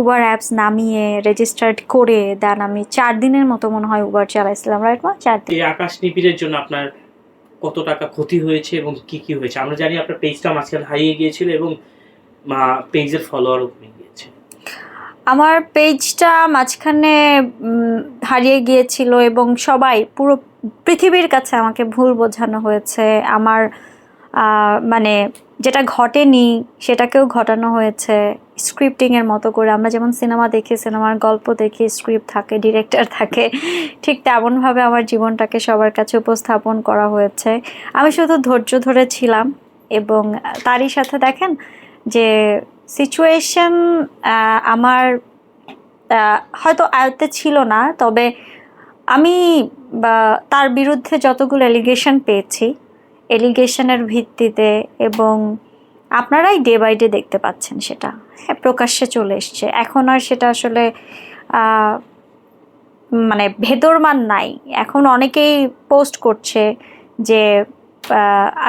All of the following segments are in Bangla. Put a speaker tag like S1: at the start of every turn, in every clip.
S1: উবার অ্যাপস নামিয়ে রেজিস্টার্ড করে দেন। আমি চার দিনের মতো মনে হয় উবার চালাইছিলাম রাইট মা? চার দিন।
S2: এই আকাশ নিবিড়ের জন্য আপনার কত টাকা ক্ষতি হয়েছে এবং কি কি হয়েছে? আমরা জানি আপনার পেজটা মাঝখানে হারিয়ে গিয়েছিল এবং পেজের ফলোয়ারও কমে গিয়েছে।
S1: আমার পেজটা মাঝখানে হারিয়ে গিয়েছিল এবং সবাই পুরো পৃথিবীর কাছে আমাকে ভুল বোঝানো হয়েছে। আমার মানে যেটা ঘটেনি সেটাকেও ঘটানো হয়েছে। স্ক্রিপ্টিংয়ের মতো করে। আমরা যেমন সিনেমা দেখি সিনেমার গল্প দেখি স্ক্রিপ্ট থাকে ডিরেক্টর থাকে, ঠিক তেমনভাবে আমার জীবনটাকে সবার কাছে উপস্থাপন করা হয়েছে। আমি শুধু ধৈর্য ধরেছিলাম এবং তারই সাথে দেখেন যে সিচুয়েশন আমার হয়তো আয়ত্তে ছিল না, তবে আমি তার বিরুদ্ধে যতগুলো এলিগেশন পেয়েছি এলিগেশনের ভিত্তিতে এবং আপনারাই ডে বাই ডে দেখতে পাচ্ছেন সেটা। হ্যাঁ প্রকাশ্যে চলে এসছে। এখন আর সেটা আসলে মানে ভেদরমান নাই। এখন অনেকেই পোস্ট করছে যে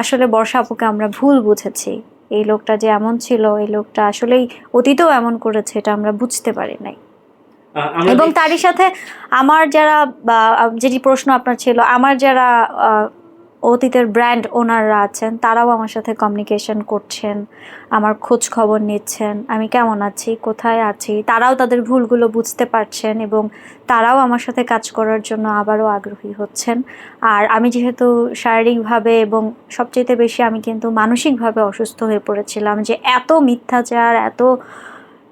S1: আসলে বর্ষা আপুকে আমরা ভুল বুঝেছি। এই লোকটা যে এমন ছিল এই লোকটা আসলেই অতীতেও এমন করেছে এটা আমরা বুঝতে পারি নাই। এবং তারই সাথে আমার যারা যেটি প্রশ্ন আপনার ছিল আমার যারা অতীতের ব্র্যান্ড ওনাররা আছেন, তারাও আমার সাথে কমিউনিকেশন করছেন, আমার খোঁজ খবর নিচ্ছেন, আমি কেমন আছি, কোথায় আছি, তারাও তাদের ভুলগুলো বুঝতে পারছেন এবং তারাও আমার সাথে কাজ করার জন্য আবারও আগ্রহী হচ্ছেন। আর আমি যেহেতু শারীরিকভাবে এবং সবচেয়ে বেশি আমি কিন্তু মানসিকভাবে অসুস্থ হয়ে পড়েছিলাম যে এত মিথ্যাচার, এত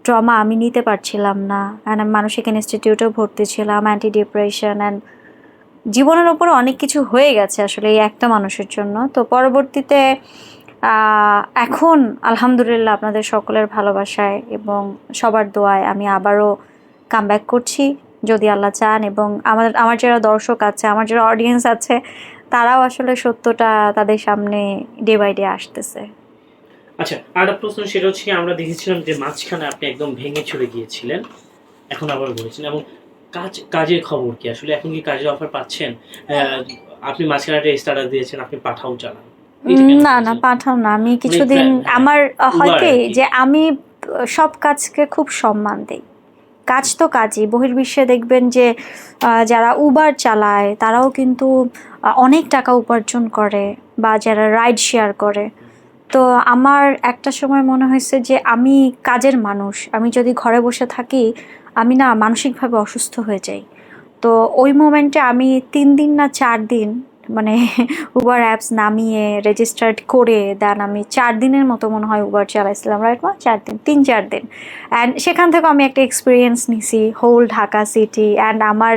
S1: ট্রমা আমি নিতে পারছিলাম না। অ্যান্ড আমি মানসিক ইনস্টিটিউটেও ভর্তি ছিলাম অ্যান্টি ডিপ্রেশন অ্যান্ড জীবনের ওপরে অনেক কিছু হয়ে গেছে আসলে এই একটা মানুষের জন্য। তো পরবর্তীতে এখন আলহামদুলিল্লাহ আপনাদের সকলের ভালোবাসায় এবং সবার দোয়ায় আমি আবারও কাম ব্যাক করছি। যদি আল্লাহ চান এবং আমার আমার যারা দর্শক আছে, আমার যারা অডিয়েন্স আছে, তারাও আসলে সত্যটা তাদের সামনে ডে বাই ডে আসতেছে।
S2: আচ্ছা আর প্রশ্ন সেটা হচ্ছে আমরা দেখেছিলাম যে মাঝখানে আপনি একদম ভেঙে চলে গিয়েছিলেন, এখন আবার বলেছেন এবং কাজ কাজের খবর কি? আসলে এখন কি কাজের অফার পাচ্ছেন? আপনি মাঝখানে একটা স্টার্টার দিয়েছেন আপনি পাঠাও চালান
S1: না না পাঠাও না। আমি কিছুদিন
S2: হ্যাঁ,
S1: আমার হয় কি যে আমি সব কাজকে খুব সম্মান দিই। কাজ তো কাজই। বহির্বিশ্বে দেখবেন যে যারা উবার চালায় তারাও কিন্তু অনেক টাকা উপার্জন করে বা যারা রাইড শেয়ার করে। তো আমার একটা সময় মনে হয়েছে যে আমি কাজের মানুষ। আমি যদি ঘরে বসে থাকি আমি না মানসিকভাবে অসুস্থ হয়ে যাই। তো ওই মোমেন্টে আমি তিন দিন না চার দিন মানে উবার অ্যাপস নামিয়ে রেজিস্টার্ড করে দেন আমি চার দিনের মতো মনে হয় উবার চালাইছিলাম রাইট মা? চার দিন, তিন চার দিন। অ্যান্ড সেখান থেকে আমি একটা এক্সপিরিয়েন্স নিছি হোল ঢাকা সিটি অ্যান্ড আমার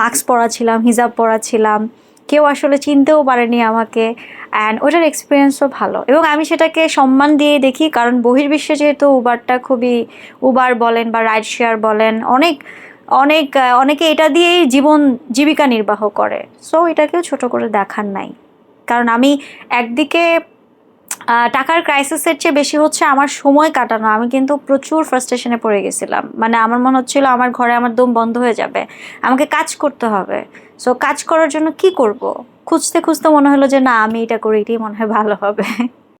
S1: মাস্ক পরা ছিলাম হিজাব পরা ছিলাম কেউ আসলে চিনতেও পারেনি আমাকে অ্যান্ড ওটার এক্সপিরিয়েন্সও ভালো। এবং আমি সেটাকে সম্মান দিয়ে দেখি, কারণ বহির্বিশ্বে যেহেতু উবারটা খুবই উবার বলেন বা রাইড শেয়ার বলেন, অনেক অনেক অনেকে এটা দিয়েই জীবন জীবিকা নির্বাহ করে। সো এটাকেও ছোট করে দেখার নাই। কারণ আমি একদিকে টাকার ক্রাইসিসের চেয়ে বেশি হচ্ছে আমার সময় কাটানো। আমি কিন্তু প্রচুর ফ্রাস্ট্রেশনে পড়ে গেছিলাম। মানে আমার মনে হচ্ছিল আমার ঘরে আমার দম বন্ধ হয়ে যাবে। আমাকে কাজ করতে হবে। সো কাজ করার জন্য কি করব? খুঁজতে খুঁজতে মনে হলো যে, না, আমি এটা করি, এটাই মনে হয় ভালো হবে।